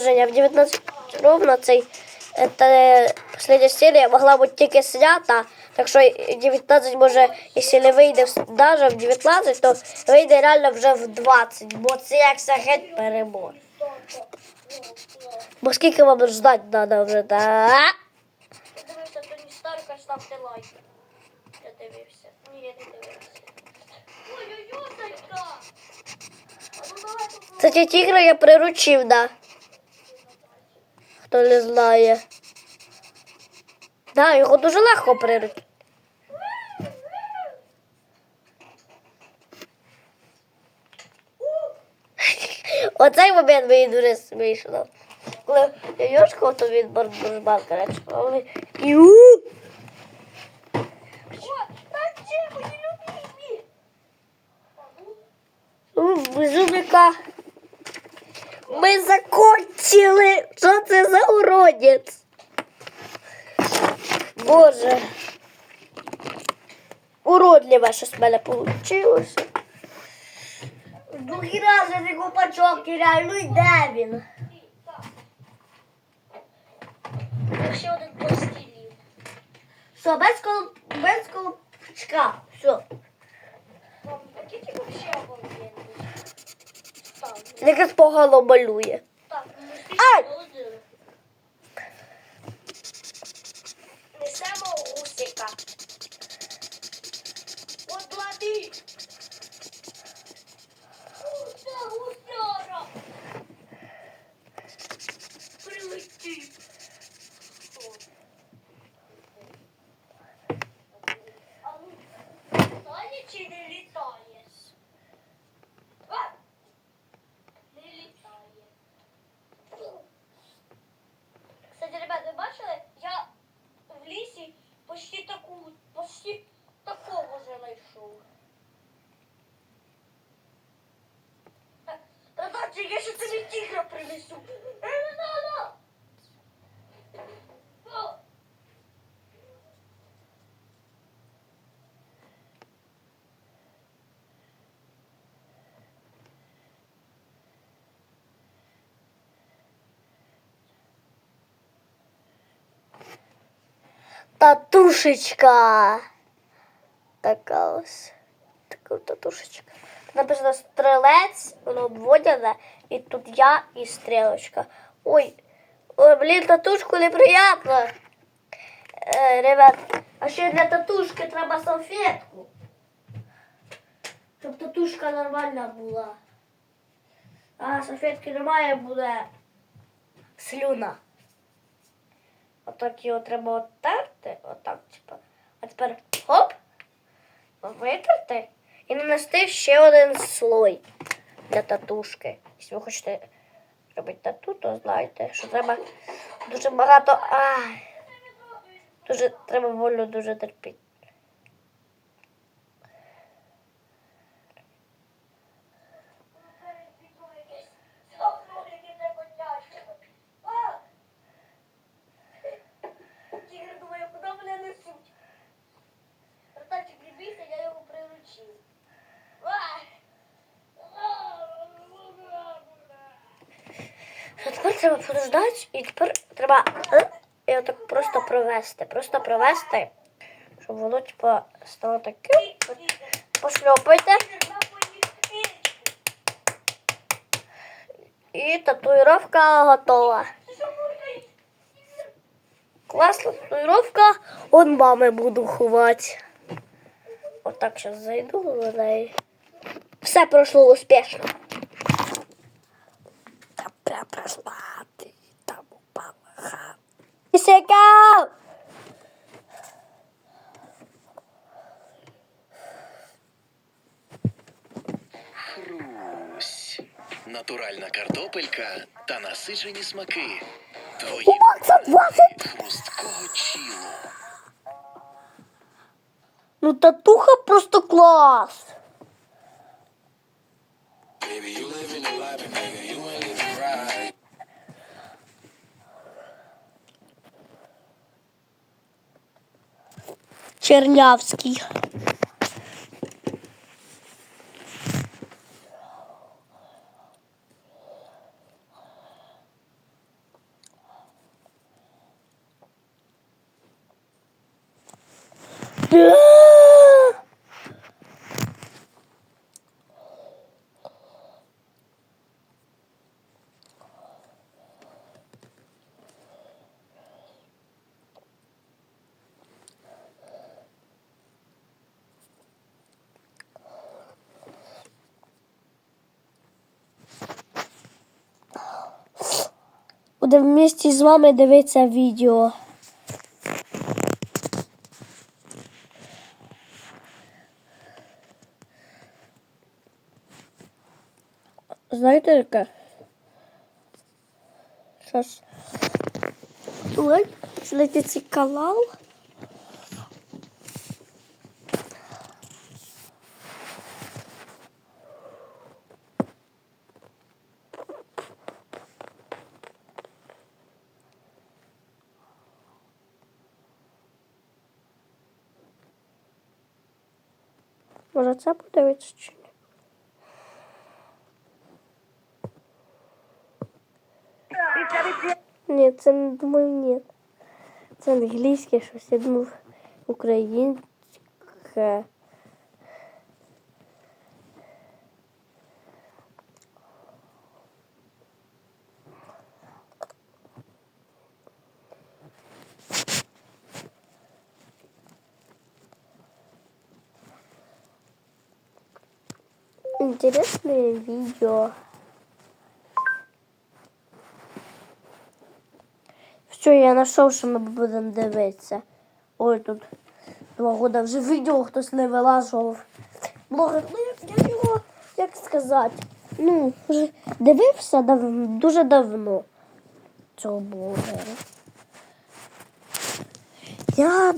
Женя, в 19 ровно цей это последня серія могла бути тільки снята. Так що 19 може, якщо не вийде даже в 19, то вийде реально вже в 20, бо це як геть перебор. Бо скільки вам ждати треба вже, так? Дивився, то не старка, ставте лайк. Я дивився. Ні, я не дивився. Ой-ой-ой, тайка! А давай попробуй. Кстати, тігра я приручив, да. Хто не знає. Да, його дуже легко приручити. Оцей момент мені дуже смішно. Коли я йошкав, то він барбарбан, коротше, а вони іу. О, так тихо, У, Безумника. Ми закончили. Що це за уродець? Боже. Уродливе щось в мене вийшло. Другий раз я цей копачок теряю, ну і де він? Ще один пластилін. Все, без, кол... без колпачка. Все. Якось погано малює. Так, Татушечка. Такая вот. Такая татушечка. Написано стрілець, воно обводяне, і тут я і стрілочка. Ой, ой, блін, татушку неприємно. Е, ребят, а ще для татушки треба салфетку. Щоб татушка нормальна була. А салфетки немає, буде слюна. Отак його треба оттерти, отак, типу. А тепер хоп, витерти і нанести ще один слой для татушки. Якщо ви хочете робити тату, то знайте, що треба дуже багато. А, дуже треба волю дуже терпіти. Тігр думає, куди мене несуть. Натачик, не бійся, я його приручив. Ай! А тепер треба подождати, і тепер треба е, і отак просто провести. Просто провести, щоб воно типу, стало таким. Пошльопайте. І татуїровка готова. Класна татуїровка. Он мами буду ховати. Отак зараз зайду в неї. Все пройшло успішно. Та прям Натуральна картопелька та насичені смаки. Твої У Макса 20! хрусткого чілу. Ну татуха просто клас. Чернявський. Буде вместе з вами дивитися відео. Знаєте яке? Щас. Ой, цей канал. Може це подивитися чи ні? Ні, це не думаю, ні. Це англійське щось, я думав, українське. Интересное видео. Все, я знайшов, що ми будемо дивитися. Ой, тут два года вже відео хтось не вилажував. Блогер, ну я його, як сказати, ну, вже дивився дав, дуже давно цього блогера. Я